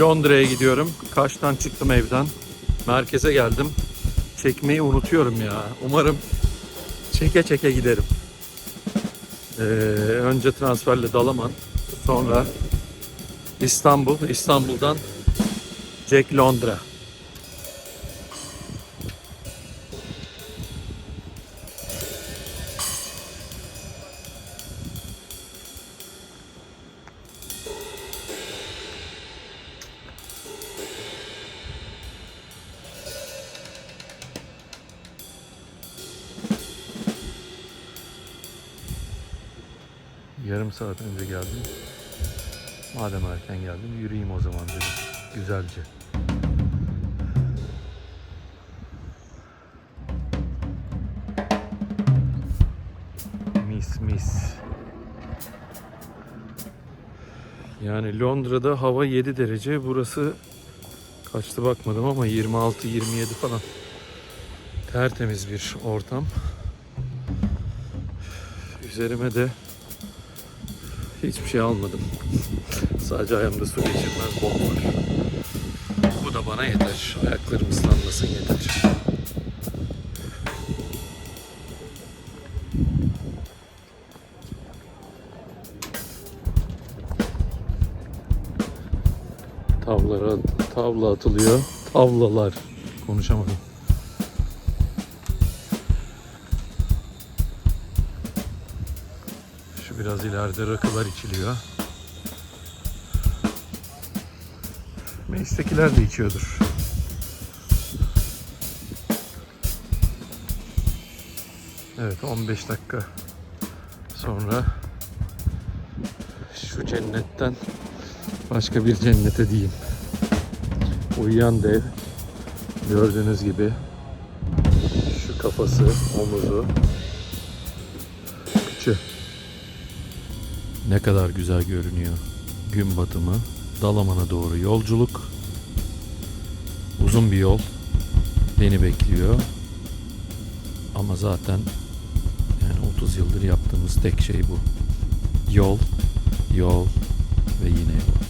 Londra'ya gidiyorum. Kaçtan çıktım evden. Merkeze geldim. Çekmeyi unutuyorum ya. Umarım çeke çeke giderim. Ee, önce transferle Dalaman, sonra İstanbul, İstanbul'dan Jack Londra. Yarım saat önce geldim. Madem erken geldim yürüyeyim o zaman dedim. Güzelce. Mis mis. Yani Londra'da hava 7 derece. Burası kaçtı bakmadım ama 26-27 falan. Tertemiz bir ortam. Üzerime de hiçbir şey almadım. Sadece ayağımda su geçirmez bot var. Bu da bana yeter. Ayaklarım ıslanmasın yeter. Tavlara, tavla atılıyor. Tavlalar. Konuşamadım. Biraz ileride rakılar içiliyor. Meclistekiler de içiyordur. Evet 15 dakika sonra şu cennetten başka bir cennete diyeyim. Uyuyan dev gördüğünüz gibi şu kafası, omuzu, ne kadar güzel görünüyor. Gün batımı, Dalaman'a doğru yolculuk. Uzun bir yol beni bekliyor. Ama zaten yani 30 yıldır yaptığımız tek şey bu. Yol, yol ve yine yol.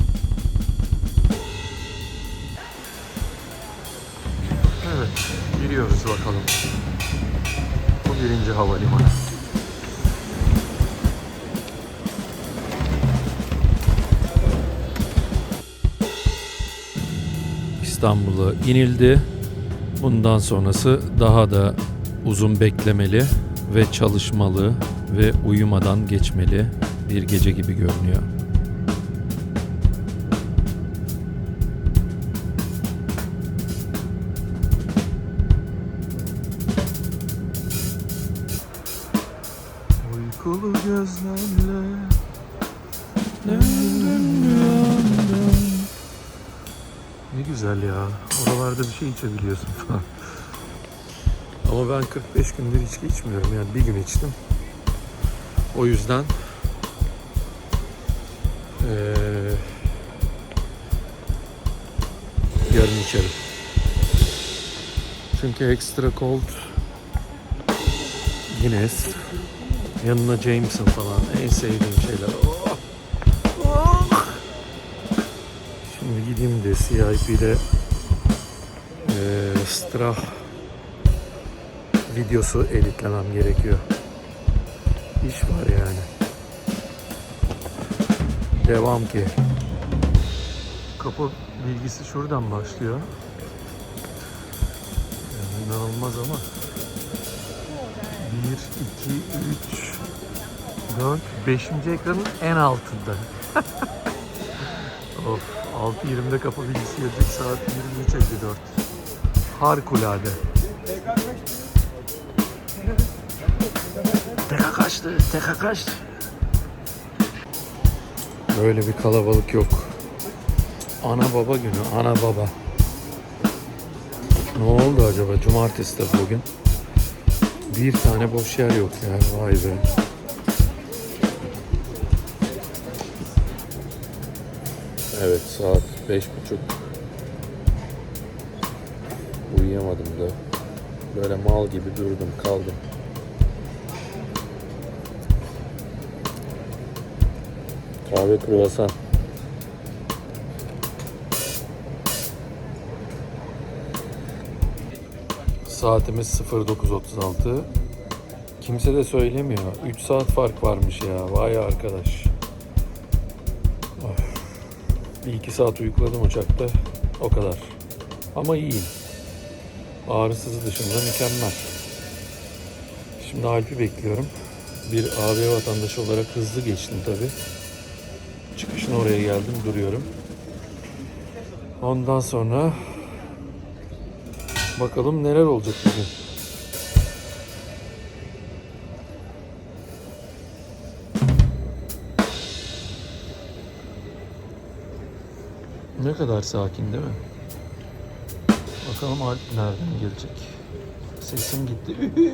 Evet, giriyoruz bakalım. Bu birinci havalimanı. İstanbul'a inildi. Bundan sonrası daha da uzun beklemeli ve çalışmalı ve uyumadan geçmeli bir gece gibi görünüyor. Uykulu gözlerle Ne güzel ya. Oralarda bir şey içebiliyorsun falan. Ama ben 45 gündür içki içmiyorum. Yani bir gün içtim. O yüzden eee yarın içerim. Çünkü extra cold Guinness yanına Jameson falan en sevdiğim şeyler. Oh! Şimdi CIP'de eee Strah videosu editlemem gerekiyor. İş var yani. Devam ki. Kapı bilgisi şuradan başlıyor. Yani inanılmaz ama. 1, 2, 3, 4, 5. ekranın en altında. of, 6.20'de kapı bilgisi gelecek saat 23.54. Harikulade. Teka kaçtı, teka kaçtı. Böyle bir kalabalık yok. Ana baba günü, ana baba. Ne oldu acaba? Cumartesi de bugün. Bir tane boş yer yok ya. Vay be. Evet saat beş buçuk. Uyuyamadım da. Böyle mal gibi durdum kaldım. Kahve kruvasan. Saatimiz 09.36. Kimse de söylemiyor. 3 saat fark varmış ya. Vay arkadaş. Bir iki saat uykladım uçakta. O kadar. Ama iyiyim. Ağrısız dışında mükemmel. Şimdi Alp'i bekliyorum. Bir AB vatandaşı olarak hızlı geçtim tabi. Çıkışın oraya geldim duruyorum. Ondan sonra bakalım neler olacak bugün. Ne kadar sakin değil mi? Bakalım Alp nereden gelecek? Sesim gitti.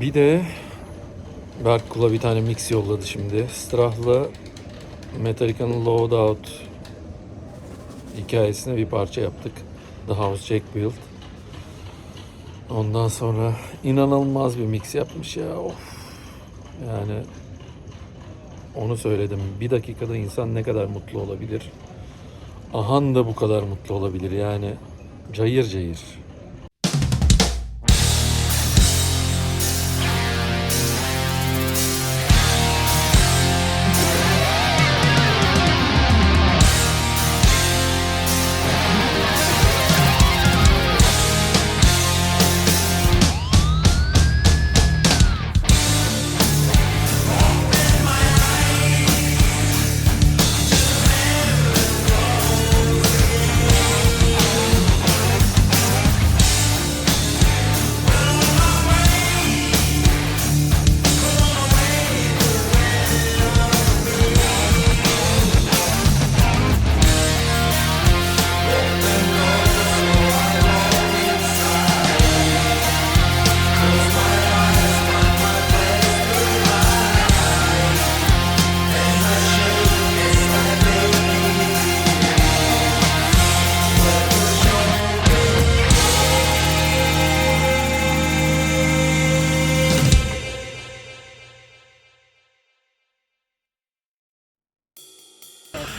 Bir de Berk Kula bir tane mix yolladı şimdi. Strah'la Metallica'nın Loadout hikayesine bir parça yaptık. The House Jack Built. Ondan sonra inanılmaz bir mix yapmış ya. Of. Yani onu söyledim. Bir dakikada insan ne kadar mutlu olabilir? Ahan da bu kadar mutlu olabilir yani. Cayır cayır.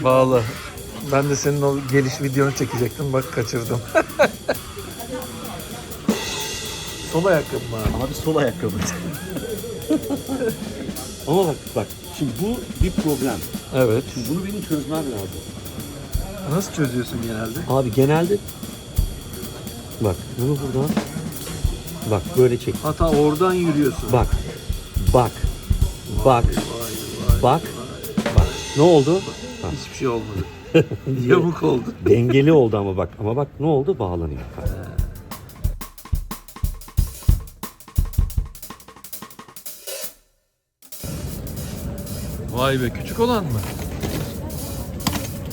Bağla. Ben de senin o geliş videonu çekecektim. Bak kaçırdım. Sol ayakkabı mı abi? Abi sol ayakkabı. Ama bak bak şimdi bu bir problem. Evet. Şimdi bunu benim çözmem lazım. Nasıl çözüyorsun genelde? Abi genelde bak bunu buradan bak böyle çek. Hata oradan yürüyorsun. Bak. Bak. Bak. Bak. Bak. Ne oldu? Bak. Hiçbir şey olmadı. Yamuk oldu. Dengeli oldu ama bak. Ama bak ne oldu? Bağlanıyor. Bak. Vay be küçük olan mı?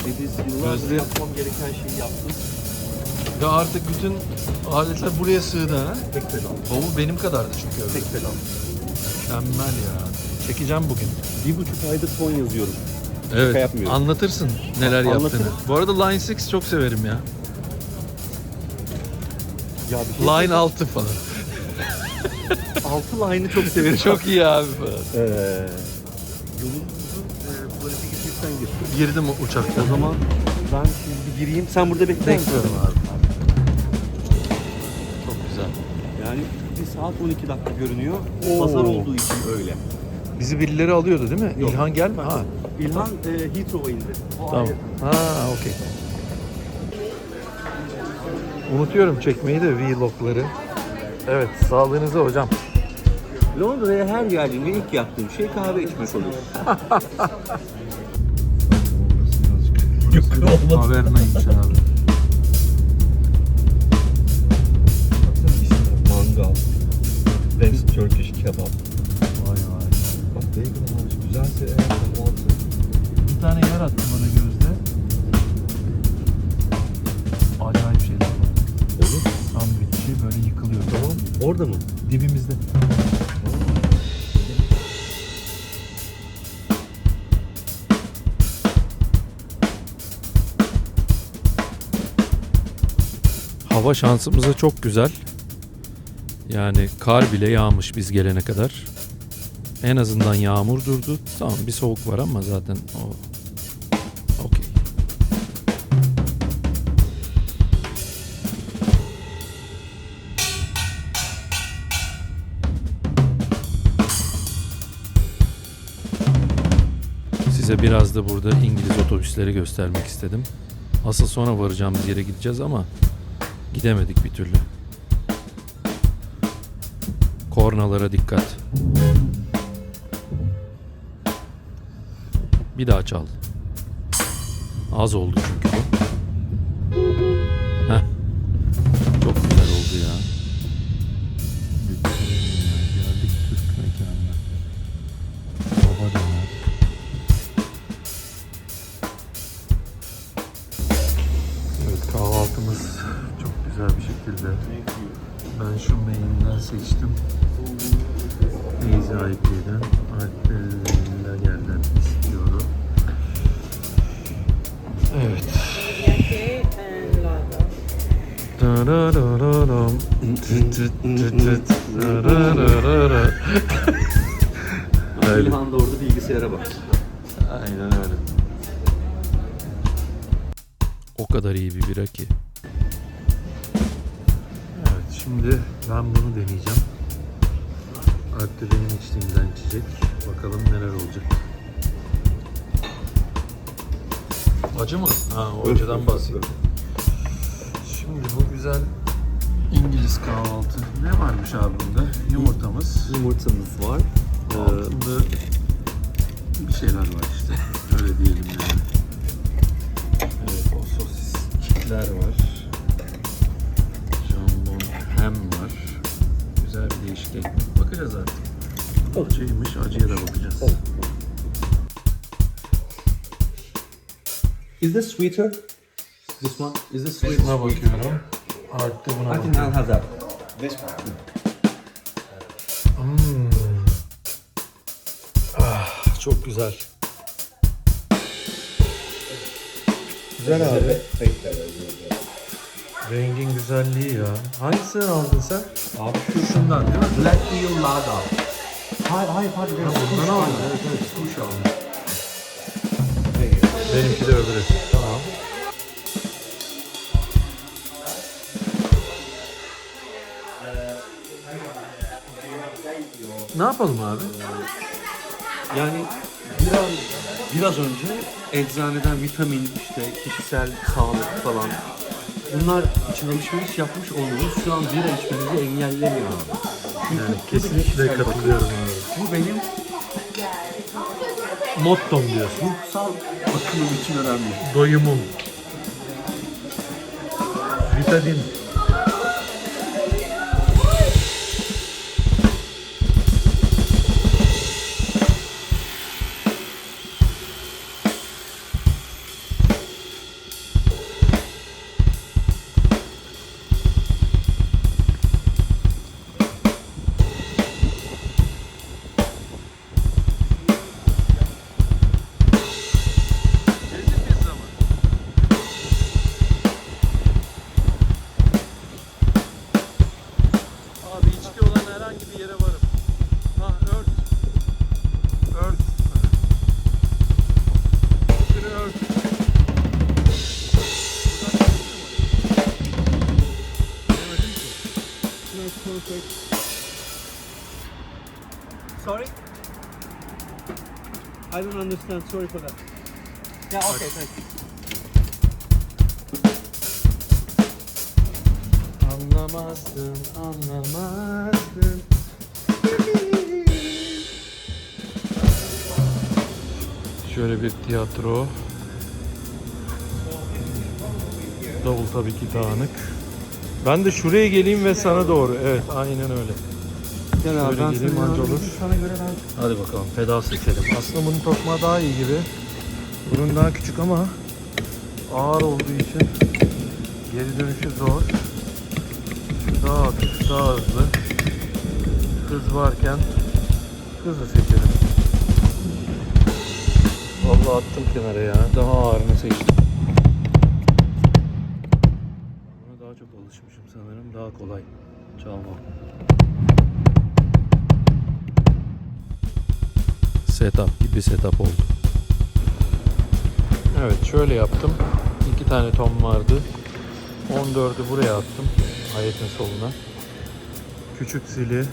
Biz Gözlüğü- yapmam gereken şeyi yaptım. Ya artık bütün aletler buraya sığdı ha. Tek pedal. Bavul benim kadardı çünkü öyle. Tek pedal. Mükemmel ya. Çekeceğim bugün. Bir buçuk aydır son yazıyorum. Evet. yapmıyorum. Anlatırsın neler Anlatırım. yaptığını. Bu arada Line 6 çok severim ya. Ya bir şey Line 6 falan. altı line'ı çok severim. çok iyi abi falan. Ee, yolumuzun e, tuvalete gir. Girdim uçakta. O zaman ben şimdi bir gireyim. Sen burada bekle. Bekliyorum abi. Çok güzel. Yani bir saat 12 dakika görünüyor. Oo. Pazar olduğu için öyle. Bizi birileri alıyordu değil mi? Yok. İlhan gelme ha. İlhan e, Heathrow'a indi. O Tamam. ayrı. Ha okey. Unutuyorum çekmeyi de vlogları. Evet sağlığınıza hocam. Londra'ya her geldiğimde ilk yaptığım şey kahve içmek olur. Tavernaymış abi. Mangal. Best Turkish kebap. Orada mı? Dibimizde. Hava şansımıza çok güzel. Yani kar bile yağmış biz gelene kadar. En azından yağmur durdu. Tamam bir soğuk var ama zaten o Size biraz da burada İngiliz otobüsleri göstermek istedim. Asıl sonra varacağımız yere gideceğiz ama gidemedik bir türlü. Kornalara dikkat. Bir daha çal. Az oldu çünkü bu. Öyle. İlhan da orada bilgisayara bak. Aynen öyle. O kadar iyi bir bira ki. Evet şimdi ben bunu deneyeceğim. Alp de benim içtiğimden içecek. Bakalım neler olacak. Acı mı? Ha o acıdan bahsediyorum. Şimdi bu güzel İngiliz kahvaltı. Ne varmış abi bunda? Yumurtamız. Yumurtamız var. Ee, Altında bir şeyler var işte. Öyle diyelim yani. Evet, o sosis kitler var. Jambon hem var. Güzel bir değişik ekmek. Bakacağız artık. Acıymış, acıya da bakacağız. Is this sweeter? This one? Is this sweet? Buna bakıyorum. Arttı buna I think I'll have that. Hmm. Çok güzel. Güzel abi. Rengin güzelliği ya. Hangisini aldın sen? Abi şu Şundan değil mi? Black Eel Lager. Hayır hayır hayır. Ha, bundan aldın. Evet evet. Kuş aldım. Benimki de öbürü. Tamam. Ne yapalım abi? Yani biraz biraz önce eczaneden vitamin, işte kişisel sağlık falan bunlar için alışveriş yapmış olmamız şu an bira içmemizi engellemiyor abi. Çünkü Yani bu kesinlikle kişisel katılıyorum bakım. abi. Bu benim Mottom diyorsun. ruhsal bakımım için önemli. Doyumum. Vitadin. Don't understand. Sorry for that. Yeah, okay, thank you. Anlamazdın, anlamazdın. Şöyle bir tiyatro. Davul tabii ki dağınık. Ben de şuraya geleyim ve sana doğru. Evet, aynen öyle. Gel abi, ben geleyim, anca olur. Sana göre ben Hadi bakalım pedal seçelim. Aslında bunun tokmağı daha iyi gibi. Bunun daha küçük ama ağır olduğu için geri dönüşü zor. Daha hafif, daha hızlı. Hız varken hızlı seçelim. Vallahi attım kenara ya. Daha ağırını seçtim. Buna daha çok alışmışım sanırım. Daha kolay çalmam. Setup gibi setup oldu. Evet şöyle yaptım. İki tane tom vardı. 14'ü buraya attım. Ayetin soluna. Küçük zili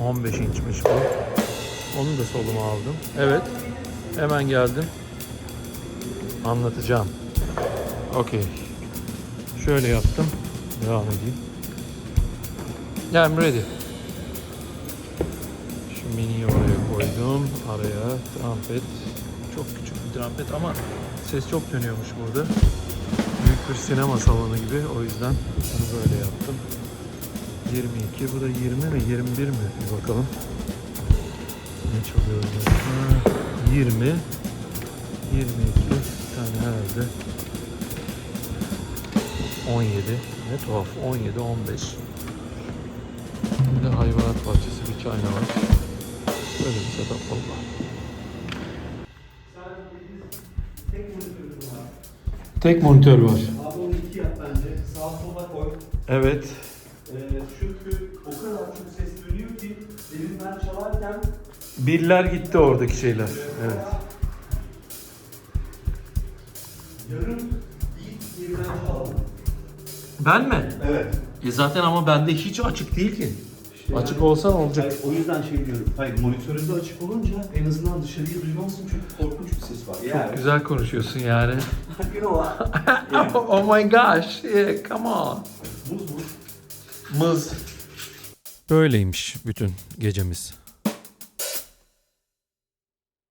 15 inçmiş bu. Onu da soluma aldım. Evet. Hemen geldim. Anlatacağım. Okey. Şöyle yaptım. Devam edeyim. I'm ready. Şu miniyi oraya koydum. Araya trompet. Çok küçük bir trompet ama ses çok dönüyormuş burada. Büyük bir sinema salonu gibi. O yüzden bunu böyle yaptım. 22. Bu da 20 mi? 21 mi? Bir bakalım. Ne çalıyor? Ha, 20. 22. Bir tane herhalde. 17. Ne tuhaf. 17, 15. Bir de hayvanat bahçesi bir çayna var. Böyle bir setup valla. Tek monitör var. Abi onu iki yap bence. Sağ sola koy. Evet. Ee, çünkü o kadar çok ses dönüyor ki demin ben çalarken Biller gitti oradaki şeyler. Evet. yarım ilk yerden çaldım. Ben mi? Evet. E zaten ama bende hiç açık değil ki. Açık olsan olacak. Hayır, o yüzden şey diyorum. Hayır monitöründe açık olunca en azından dışarıyı duymazsın çünkü korkunç bir ses var. Çok güzel konuşuyorsun yani. you know what? oh my gosh. Yeah, come on. Muz muz. Mız. Böyleymiş bütün gecemiz.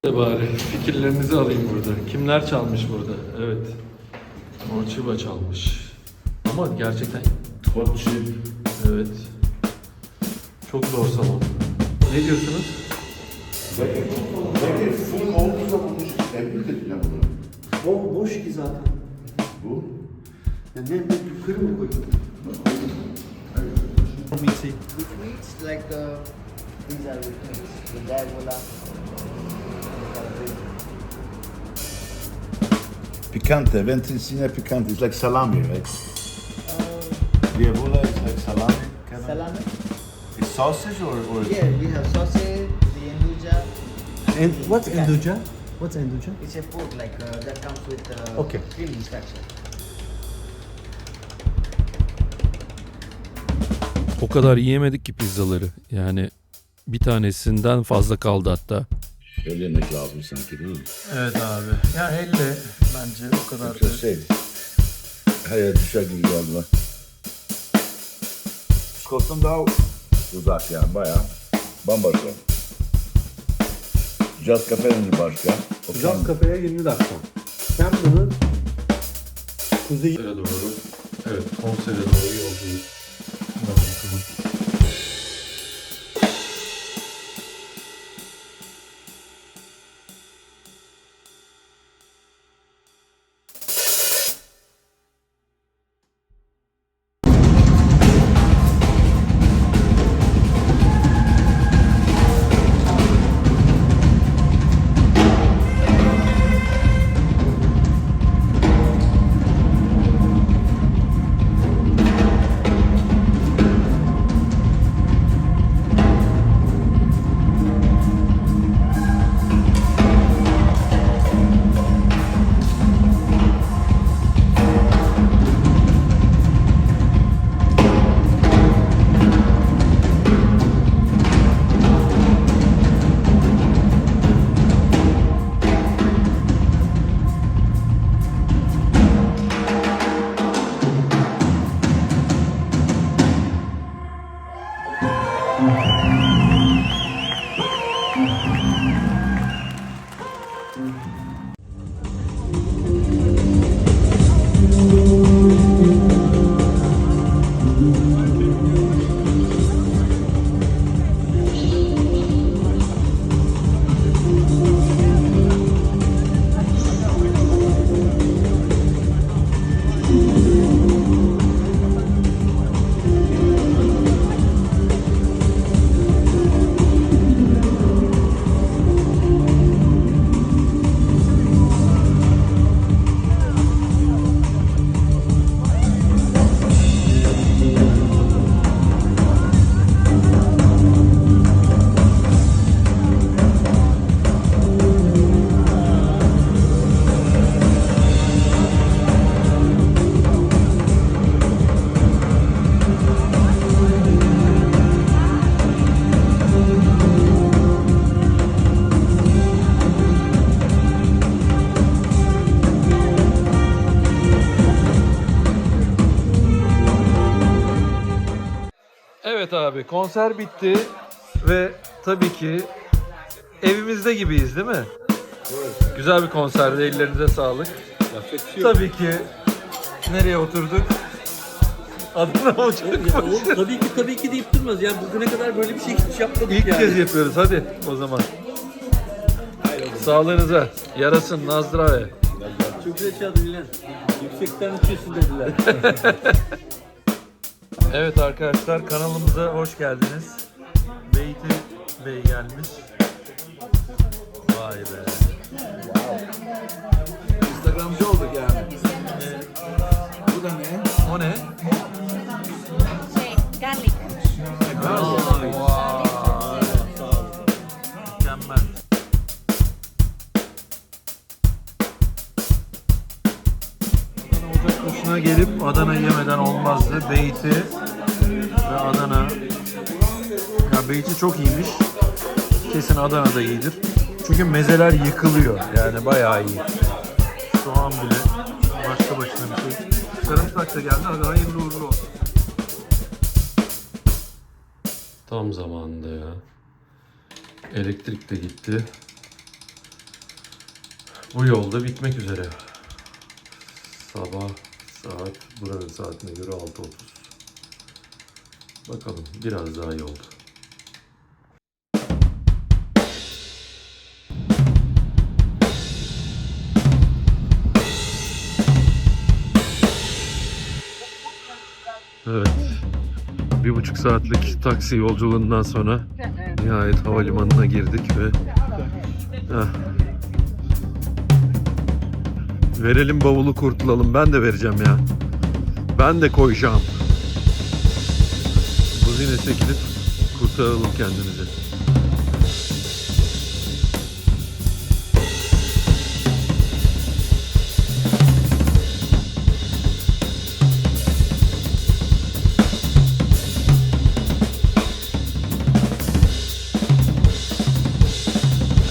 Bari fikirlerinizi alayım burada. Kimler çalmış burada? Evet. Mochiba çalmış. Ama gerçekten Topçu. evet. Çok zor salon. Ne diyorsunuz? Belki full olduğu zaman müzik tebrik edeceğim bunu. O boş ki zaten. Bu. Ya ne, ne yukarı mı koydun? Which means like uh, these are weekends. The Dagola. Picante, ventricina picante. It's like salami, right? Diavola is like salami. Salami. Sausage or, or Yeah, we have sausage, the enduja. And what's Yeah. enduja? What's enduja? It's a pork like uh, that comes with uh, Okay. creamy structure. O kadar yiyemedik ki pizzaları. Yani bir tanesinden fazla kaldı hatta. Öyle yemek lazım sanki değil mi? Evet abi. Ya elle bence o kadar Yoksa şey, hayal düşer gibi galiba. Scott'tan daha uzak yani bayağı. Bambaşka. Jazz Cafe'nin başka. O Jazz kendi- kafeye 20 dakika. Sen bunu kuzey Konsere doğru. Evet konsere doğru yolcuyuz. Evet abi konser bitti ve tabii ki evimizde gibiyiz değil mi? Güzel bir konserdi ellerinize sağlık. Tabii ki nereye oturduk? Adına Ocak Oğlum tabii ki tabii ki deyip durmaz. Ya bugüne kadar böyle bir şey hiç yapmadık İlk yani. kez yapıyoruz hadi o zaman. Sağlığınıza yarasın Nazdrave. Çok güzel çaldı. Yüksekten uçuyorsun dediler. Evet arkadaşlar kanalımıza hoş geldiniz. Beyti Bey gelmiş. Vay be. Instagramcı olduk yani. Bu da ne? O ne? Çok iyiymiş. Kesin Adana'da iyidir. Çünkü mezeler yıkılıyor. Yani bayağı iyi. Soğan bile başka başına bir şey. Sarımsak da geldi. Hadi hayırlı uğurlu olsun. Tam zamanında ya. Elektrik de gitti. Bu yolda bitmek üzere. Sabah saat, buranın saatine göre 6.30. Bakalım biraz daha iyi Evet. Bir buçuk saatlik taksi yolculuğundan sonra nihayet havalimanına girdik ve Heh. verelim bavulu kurtulalım. Ben de vereceğim ya. Ben de koyacağım. Buzine çekilip kurtaralım kendimizi.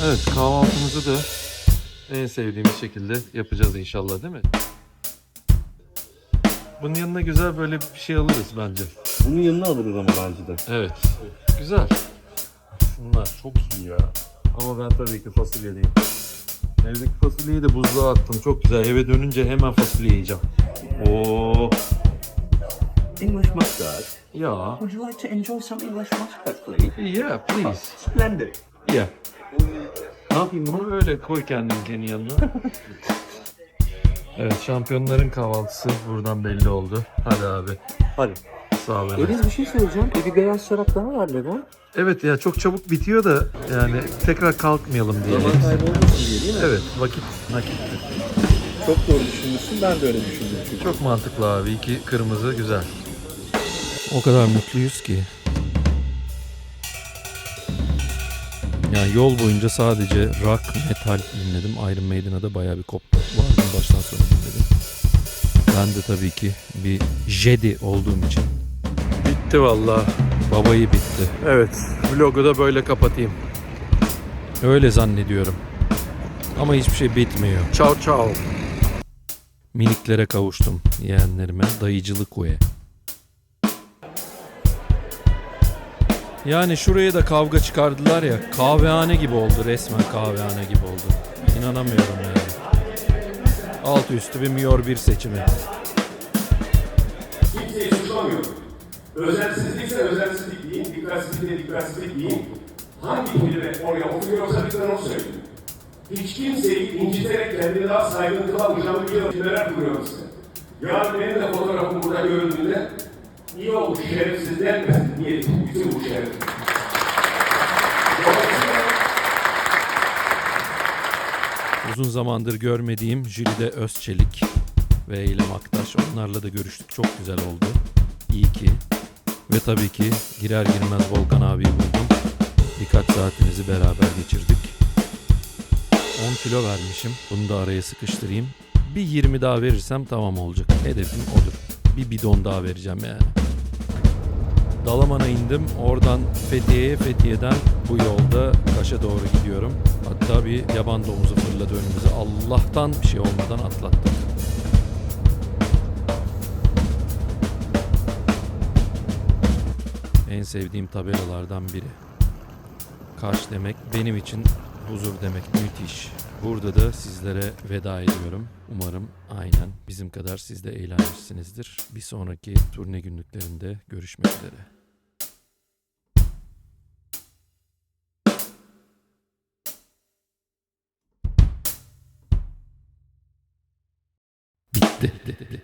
Evet kahvaltımızı da en sevdiğimiz şekilde yapacağız inşallah değil mi? Bunun yanına güzel böyle bir şey alırız bence. Bunun yanına alırız ama bence de. Evet. Güzel. Bunlar çok iyi ya. Ama ben tabii ki fasulyeliyim. Evdeki fasulyeyi de buzluğa attım. Çok güzel. Eve dönünce hemen fasulye yiyeceğim. Oo. English mustard. Ya. Would you like to enjoy some English mustard please? Yeah, please. Splendid. Yeah. Ne yapayım? Bunu böyle koy kendininkinin yanına. evet, şampiyonların kahvaltısı buradan belli oldu. Hadi abi. Hadi. Sağ olun. Eliz bir şey söyleyeceğim. E bir beyaz şarap daha var Levon. Evet ya çok çabuk bitiyor da yani tekrar kalkmayalım diye. Zaman kaybolmasın diye değil mi? Evet, vakit nakittir. Çok doğru düşünmüşsün. Ben de öyle düşündüm çünkü. Çok mantıklı abi. İki kırmızı güzel. O kadar mutluyuz ki. Yani yol boyunca sadece rock, metal dinledim. Iron Maiden'a da bayağı bir koptu. Bu albümü baştan sona dinledim. Ben de tabii ki bir Jedi olduğum için. Bitti valla. Babayı bitti. Evet. Vlogu da böyle kapatayım. Öyle zannediyorum. Ama hiçbir şey bitmiyor. Ciao ciao. Miniklere kavuştum yeğenlerime. Dayıcılık uye. Yani şuraya da kavga çıkardılar ya. Kahvehane gibi oldu resmen kahvehane gibi oldu. İnanamıyorum yani. Alt üstü bir Miyor bir seçimi. Kimseyi suçlamıyorum. Özensizlikse özensizlik deyin, dikkatsizlikse dikkatsizlik deyin. Hangi kelime oraya oturuyorsa lütfen onu söyleyin. Hiç kimseyi inciterek kendini daha saygın kılamayacağım bir cümleler kuruyorum size. Yani benim de fotoğrafım burada görüldüğünde iyi olmuş şerefsiz denmesin diye bütün bu şeref. Dolayısıyla Uzun zamandır görmediğim Jülide Özçelik ve Eylem Aktaş. Onlarla da görüştük. Çok güzel oldu. İyi ki. Ve tabii ki girer girmez Volkan abiyi buldum. Birkaç saatimizi beraber geçirdik. 10 kilo vermişim. Bunu da araya sıkıştırayım. Bir 20 daha verirsem tamam olacak. Hedefim odur. Bir bidon daha vereceğim yani. Dalaman'a indim. Oradan Fethiye'ye, Fethiye'den bu yolda Kaş'a doğru gidiyorum. Hatta bir yaban domuzu fırladı önümüze. Allah'tan bir şey olmadan atlattık. en sevdiğim tabelalardan biri. Kaş demek benim için huzur demek müthiş. Burada da sizlere veda ediyorum. Umarım aynen bizim kadar siz de eğlenmişsinizdir. Bir sonraki turne günlüklerinde görüşmek üzere. Bitti.